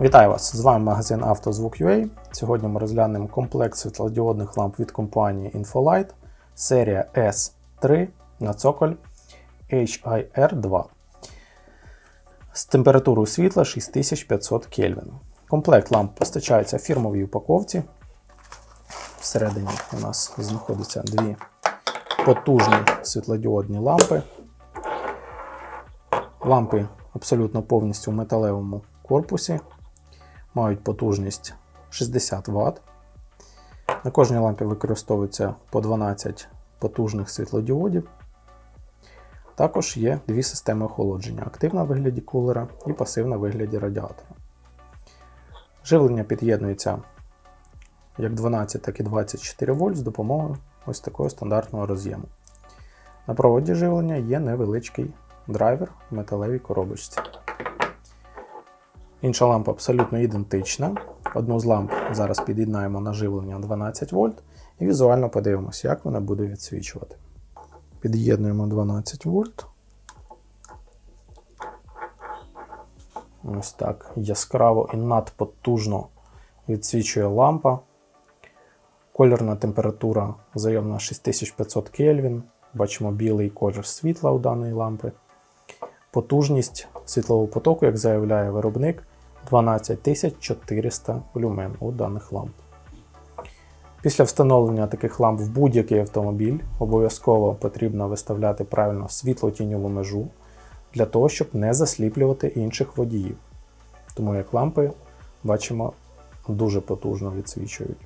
Вітаю вас! З вами магазин «Автозвук.UA». Сьогодні ми розглянемо комплект світлодіодних ламп від компанії Infolight серія S3 на цоколь HIR2 з температурою світла 6500 Кельвін. Комплект ламп постачається в фірмовій упаковці. Всередині у нас знаходяться дві потужні світлодіодні лампи. Лампи абсолютно повністю в металевому корпусі, мають потужність 60 Вт. На кожній лампі використовується по 12 потужних світлодіодів. Також є дві системи охолодження: активна в вигляді кулера і пасивна в вигляді радіатора. Живлення під'єднується як 12, так і 24 вольт з допомогою ось такого стандартного роз'єму. На проводі живлення є невеличкий драйвер в металевій коробочці. Інша лампа абсолютно ідентична. Одну з ламп зараз під'єднаємо на живлення 12 вольт і візуально подивимося, як вона буде відсвічувати. Під'єднуємо 12 вольт. Ось так яскраво і надпотужно відсвічує лампа. Кольорна температура заявна 6500 Кельвін. Бачимо білий колір світла у даної лампи. Потужність світлового потоку, як заявляє виробник, 12400 люмен у даних ламп. Після встановлення таких ламп в будь-який автомобіль обов'язково потрібно виставляти правильно світло-тіньову межу для того, щоб не засліплювати інших водіїв. Тому як лампи бачимо дуже потужно відсвічують.